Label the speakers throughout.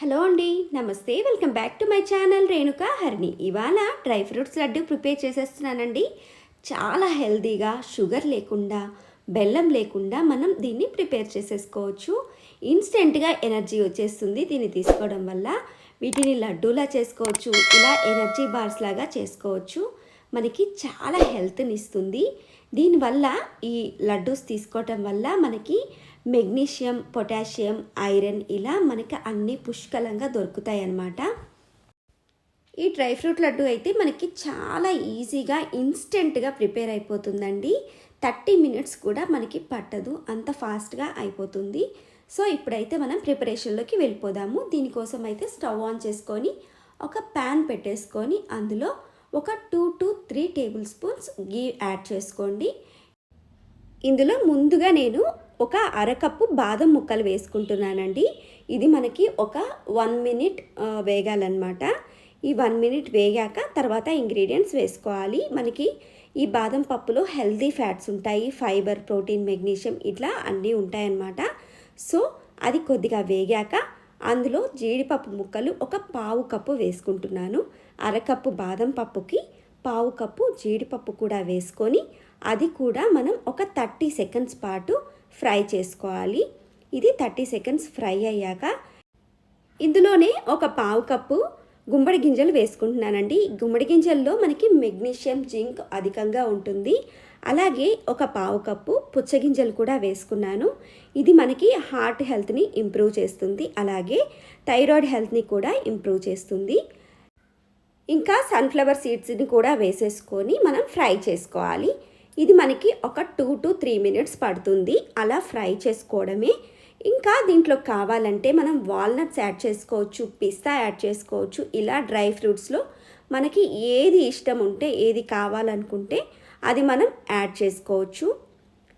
Speaker 1: Hello అండి నమస్తే welcome back to my channel Renuka Harini. ఇవాళ డ్రై ఫ్రూట్స్ లడ్డు ప్రిపేర్ చేసేస్తున్నానండి. చాలా హెల్తీగా షుగర్ లేకుండా బెల్లం లేకుండా మనం దీన్ని ప్రిపేర్ చేసేసుకోవచ్చు. ఇన్స్టెంట్గా ఎనర్జీ వచ్చేస్తుంది దీన్ని తీసుకోవడం వల్ల. వీటిని లడ్డూలా చేసుకోవచ్చు ఇలా ఎనర్జీ బార్స్ లాగా చేసుకోవచ్చు. మనకి చాలా హెల్త్ని ఇస్తుంది. దీనివల్ల ఈ లడ్డూస్ తీసుకోవటం వల్ల మనకి మెగ్నీషియం పొటాషియం ఐరన్ ఇలా మనకి అన్ని పుష్కలంగా దొరుకుతాయి అన్నమాట ఈ డ్రై ఫ్రూట్ లడ్డు అయితే మనకి చాలా ఈజీగా ఇన్స్టెంట్గా ప్రిపేర్ అయిపోతుందండి. థర్టీ మినిట్స్ కూడా మనకి పట్టదు అంత ఫాస్ట్గా అయిపోతుంది. సో ఇప్పుడైతే మనం ప్రిపరేషన్లోకి వెళ్ళిపోదాము. దీనికోసం అయితే స్టవ్ ఆన్ చేసుకొని ఒక ప్యాన్ పెట్టేసుకొని అందులో ఒక two to three tablespoons ghee add చేసుకోండి. ఇందులో ముందుగా నేను ఒక అరకప్పు బాదం ముక్కలు వేసుకుంటున్నానండి. ఇది మనకి ఒక వన్ మినిట్ వేగాలన్నమాట. ఈ వన్ మినిట్ వేగాక తర్వాత ఇంగ్రీడియంట్స్ వేసుకోవాలి. మనకి ఈ బాదం పప్పులో హెల్దీ ఫ్యాట్స్ ఉంటాయి. ఫైబర్ ప్రోటీన్ మెగ్నీషియం ఇట్లా అన్నీ ఉంటాయన్నమాట. సో అది కొద్దిగా వేగాక అందులో జీడిపప్పు ముక్కలు ఒక పావు కప్పు వేసుకుంటున్నాను. అరకప్పు బాదం పప్పుకి పావు కప్పు జీడిపప్పు కూడా వేసుకొని అది కూడా మనం ఒక థర్టీ సెకండ్స్ పాటు ఫ్రై చేసుకోవాలి. ఇది థర్టీ సెకండ్స్ ఫ్రై అయ్యాక ఇందులోనే ఒక పావు కప్పు గుమ్మడి గింజలు వేసుకుంటున్నానండి. గుమ్మడి గింజల్లో మనకి మెగ్నీషియం జింక్ అధికంగా ఉంటుంది. అలాగే ఒక పావు కప్పు పుచ్చగింజలు కూడా వేసుకున్నాను. ఇది మనకి హార్ట్ హెల్త్ని ఇంప్రూవ్ చేస్తుంది. అలాగే థైరాయిడ్ హెల్త్ని కూడా ఇంప్రూవ్ చేస్తుంది. ఇంకా సన్ఫ్లవర్ సీడ్స్ని కూడా వేసేసుకొని మనం ఫ్రై చేసుకోవాలి. ఇది మనకి ఒక టూ టు త్రీ మినిట్స్ పడుతుంది. అలా ఫ్రై చేసుకోవడమే. ఇంకా దీంట్లో కావాలంటే మనం వాల్నట్స్ యాడ్ చేసుకోవచ్చు పిస్తా యాడ్ చేసుకోవచ్చు. ఇలా డ్రై ఫ్రూట్స్లో మనకి ఏది ఇష్టం ఉంటే ఏది కావాలనుకుంటే అది మనం యాడ్ చేసుకోవచ్చు.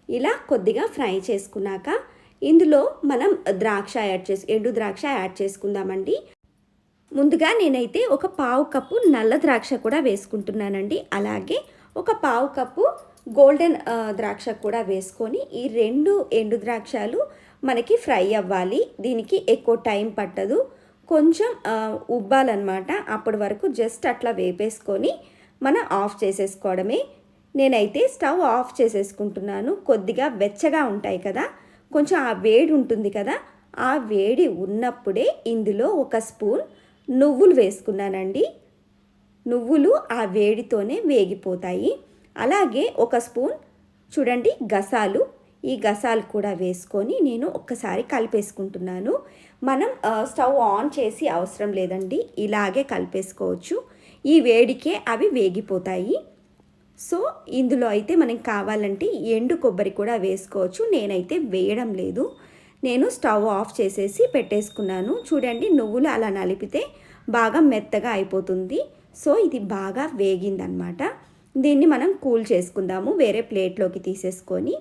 Speaker 1: ఇలా కొద్దిగా ఫ్రై చేసుకున్నాక ఇందులో మనం ద్రాక్ష యాడ్ చేసు ఎండు ద్రాక్ష యాడ్ చేసుకుందామండి. ముందుగా నేనైతే ఒక పావు కప్పు నల్ల ద్రాక్ష కూడా వేసుకుంటున్నానండి. అలాగే ఒక పావు కప్పు గోల్డెన్ ద్రాక్ష కూడా వేసుకొని ఈ రెండు ఎండు ద్రాక్షలు మనకి ఫ్రై అవ్వాలి. దీనికి ఎక్కువ టైం పట్టదు. కొంచెం ఉబ్బాలన్నమాట. అప్పటి వరకు జస్ట్ అట్లా వేపేసుకొని మనం ఆఫ్ చేసేసుకోవడమే. నేనైతే స్టవ్ ఆఫ్ చేసేసుకుంటున్నాను. కొద్దిగా వెచ్చగా ఉంటాయి కదా కొంచెం ఆ వేడి ఉంటుంది కదా ఆ వేడి ఉన్నప్పుడే ఇందులో ఒక స్పూన్ నువ్వులు వేసుకున్నానండి. నువ్వులు ఆ వేడితోనే వేగిపోతాయి. అలాగే ఒక స్పూన్ చూడండి గసాలు. ఈ గసాలు కూడా వేసుకొని నేను ఒక్కసారి కలిపేసుకుంటున్నాను. మనం స్టవ్ ఆన్ చేసి అవసరం లేదండి. ఇలాగే కలిపేసుకోవచ్చు. ఈ వేడికే అవి వేగిపోతాయి. సో ఇందులో అయితే మనకి కావాలంటే ఎండు కొబ్బరి కూడా వేసుకోవచ్చు. నేనైతే వేయడం లేదు. నేను స్టవ్ ఆఫ్ చేసేసి పెట్టేసుకున్నాను. చూడండి నువ్వులు అలా నలిపితే బాగా మెత్తగా అయిపోతుంది. సో ఇది బాగా వేగిందనమాట దీన్ని మనం కూల్ చేసుకుందాము వేరే ప్లేట్లోకి తీసేసుకొని.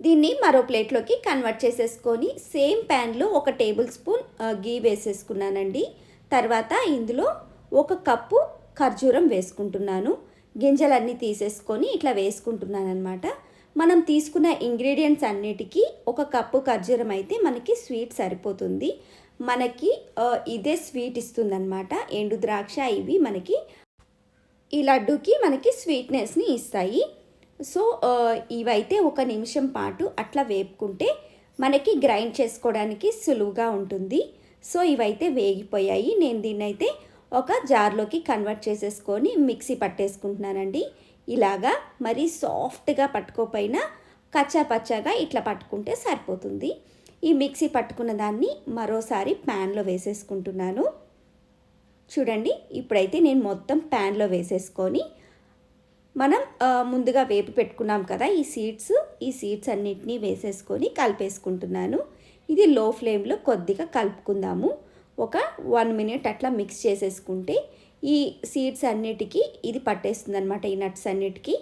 Speaker 1: దీన్ని మరో ప్లేట్లోకి కన్వర్ట్ చేసేసుకొని సేమ్ ప్యాన్లో ఒక టేబుల్ స్పూన్ గీ వేసేసుకున్నానండి. తర్వాత ఇందులో ఒక కప్పు ఖర్జూరం వేసుకుంటున్నాను. గింజలన్నీ తీసేసుకొని ఇట్లా వేసుకుంటున్నాను అనమాట మనం తీసుకున్న ఇంగ్రీడియంట్స్ అన్నిటికీ ఒక కప్పు ఖర్జూరం అయితే మనకి స్వీట్ సరిపోతుంది. మనకి ఇదే స్వీట్ ఇస్తుందన్నమాట. ఎండు ద్రాక్ష ఇవి మనకి ఈ లడ్డూకి మనకి స్వీట్నెస్ని ఇస్తాయి. సో ఇవైతే ఒక నిమిషం పాటు అట్లా వేపుకుంటే మనకి గ్రైండ్ చేసుకోవడానికి సులువుగా ఉంటుంది. సో ఇవైతే వేగిపోయాయి. నేను దీన్నైతే ఒక జార్లోకి కన్వర్ట్ చేసేసుకొని మిక్సీ పట్టేసుకుంటున్నానండి. ఇలాగా మరీ సాఫ్ట్గా పట్టుకోపోయినా కచ్చా పచ్చాగా ఇట్లా పట్టుకుంటే సరిపోతుంది. ఈ మిక్సీ పట్టుకున్న దాన్ని మరోసారి ప్యాన్లో వేసేసుకుంటున్నాను. చూడండి ఇప్పుడైతే నేను మొత్తం ప్యాన్లో వేసేసుకొని మనం ముందుగా వేపి పెట్టుకున్నాం కదా ఈ సీడ్స్ ఈ సీడ్స్ అన్నిటినీ వేసేసుకొని కలిపేసుకుంటున్నాను. ఇది లో ఫ్లేమ్లో కొద్దిగా కలుపుకుందాము. ఒక వన్ మినిట్ అట్లా మిక్స్ చేసేసుకుంటే ఈ సీడ్స్ అన్నిటికీ ఇది పట్టేస్తుంది అనమాట ఈ నట్స్ అన్నిటికీ.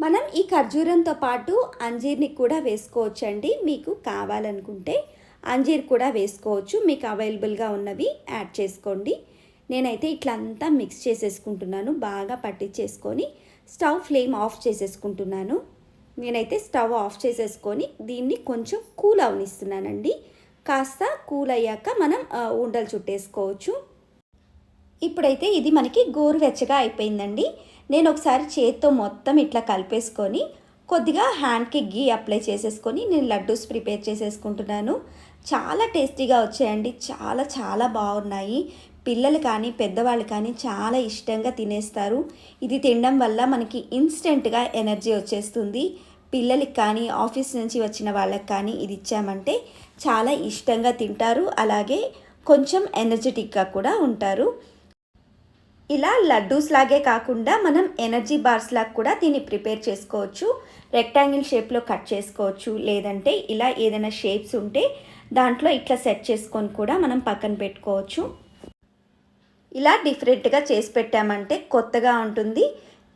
Speaker 1: మనం ఈ ఖర్జూరంతో పాటు అంజీర్ని కూడా వేసుకోవచ్చండి. మీకు కావాలనుకుంటే అంజీర్ కూడా వేసుకోవచ్చు. మీకు అవైలబుల్గా ఉన్నవి యాడ్ చేసుకోండి. నేనైతే ఇట్లంతా మిక్స్ చేసేసుకుంటున్నాను. బాగా పట్టించేసుకొని స్టవ్ ఫ్లేమ్ ఆఫ్ చేసేసుకుంటున్నాను. నేనైతే స్టవ్ ఆఫ్ చేసేసుకొని దీన్ని కొంచెం కూల్ అవనిస్తున్నానండి. కాస్త కూల్ అయ్యాక మనం ఉండలు చుట్టేసుకోవచ్చు. ఇప్పుడైతే ఇది మనకి గోరువెచ్చగా అయిపోయిందండి. నేను ఒకసారి చేత్తో మొత్తం ఇట్లా కలిపేసుకొని కొద్దిగా హ్యాండ్కి గీ అప్లై చేసేసుకొని నేను లడ్డూస్ ప్రిపేర్ చేసేసుకుంటున్నాను. చాలా టేస్టీగా వచ్చాయండి. చాలా చాలా బాగున్నాయి. పిల్లలు కానీ పెద్దవాళ్ళు కానీ చాలా ఇష్టంగా తినేస్తారు. ఇది తినడం వల్ల మనకి ఇన్స్టెంట్గా ఎనర్జీ వచ్చేస్తుంది. పిల్లలకి కానీ ఆఫీస్ నుంచి వచ్చిన వాళ్ళకి కానీ ఇది ఇచ్చామంటే చాలా ఇష్టంగా తింటారు. అలాగే కొంచెం ఎనర్జెటిక్గా కూడా ఉంటారు. ఇలా లడ్డూస్ లాగే కాకుండా మనం ఎనర్జీ బార్స్ లాగా కూడా దీన్ని ప్రిపేర్ చేసుకోవచ్చు. రెక్టాంగిల్ షేప్లో కట్ చేసుకోవచ్చు. లేదంటే ఇలా ఏదైనా షేప్స్ ఉంటే దాంట్లో ఇట్లా సెట్ చేసుకొని కూడా మనం పక్కన పెట్టుకోవచ్చు. ఇలా డిఫరెంట్గా చేసి పెట్టామంటే కొత్తగా ఉంటుంది.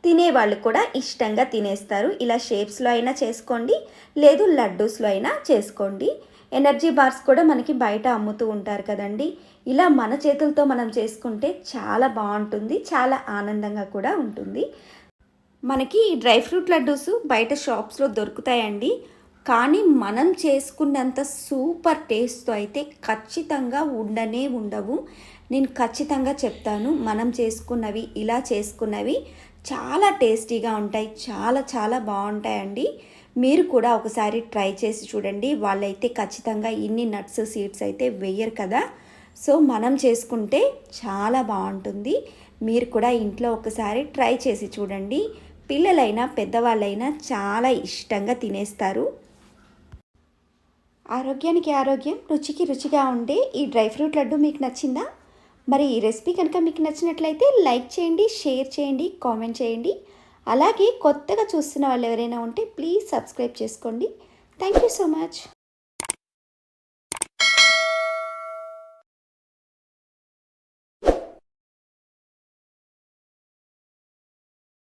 Speaker 1: తినేవాళ్ళు కూడా ఇష్టంగా తినేస్తారు. ఇలా షేప్స్లో అయినా చేసుకోండి. లేదు లడ్డూస్లో అయినా చేసుకోండి. ఎనర్జీ బార్స్ కూడా మనకి బయట అమ్ముతూ ఉంటారు కదండి. ఇలా మన చేతులతో మనం చేసుకుంటే చాలా బాగుంటుంది చాలా ఆనందంగా కూడా ఉంటుంది. మనకి ఈ డ్రై ఫ్రూట్ లడ్డూస్ బయట షాప్స్లో దొరుకుతాయండి. కానీ మనం చేసుకున్నంత సూపర్ టేస్ట్తో అయితే ఖచ్చితంగా ఉండనే ఉండవు. నేను ఖచ్చితంగా చెప్తాను మనం చేసుకున్నవి ఇలా చేసుకున్నవి చాలా టేస్టీగా ఉంటాయి చాలా చాలా బాగుంటాయండి. మీరు కూడా ఒకసారి ట్రై చేసి చూడండి. వాళ్ళైతే ఖచ్చితంగా ఇన్ని నట్స్ సీడ్స్ అయితే వేయరు కదా. సో మనం చేసుకుంటే చాలా బాగుంటుంది. మీరు కూడా ఇంట్లో ఒకసారి ట్రై చేసి చూడండి. పిల్లలైనా పెద్దవాళ్ళైనా చాలా ఇష్టంగా తినేస్తారు. ఆరోగ్యానికి ఆరోగ్యం రుచికి రుచిగా ఉండే ఈ డ్రై ఫ్రూట్ లడ్డు మీకు నచ్చిందా? మరి ఈ రెసిపీ కనుక మీకు నచ్చినట్లయితే లైక్ చేయండి షేర్ చేయండి కామెంట్ చేయండి. అలాగే కొత్తగా చూస్తున్న వాళ్ళు ఎవరైనా ఉంటే ప్లీజ్ సబ్స్క్రైబ్ చేసుకోండి. Thank you so much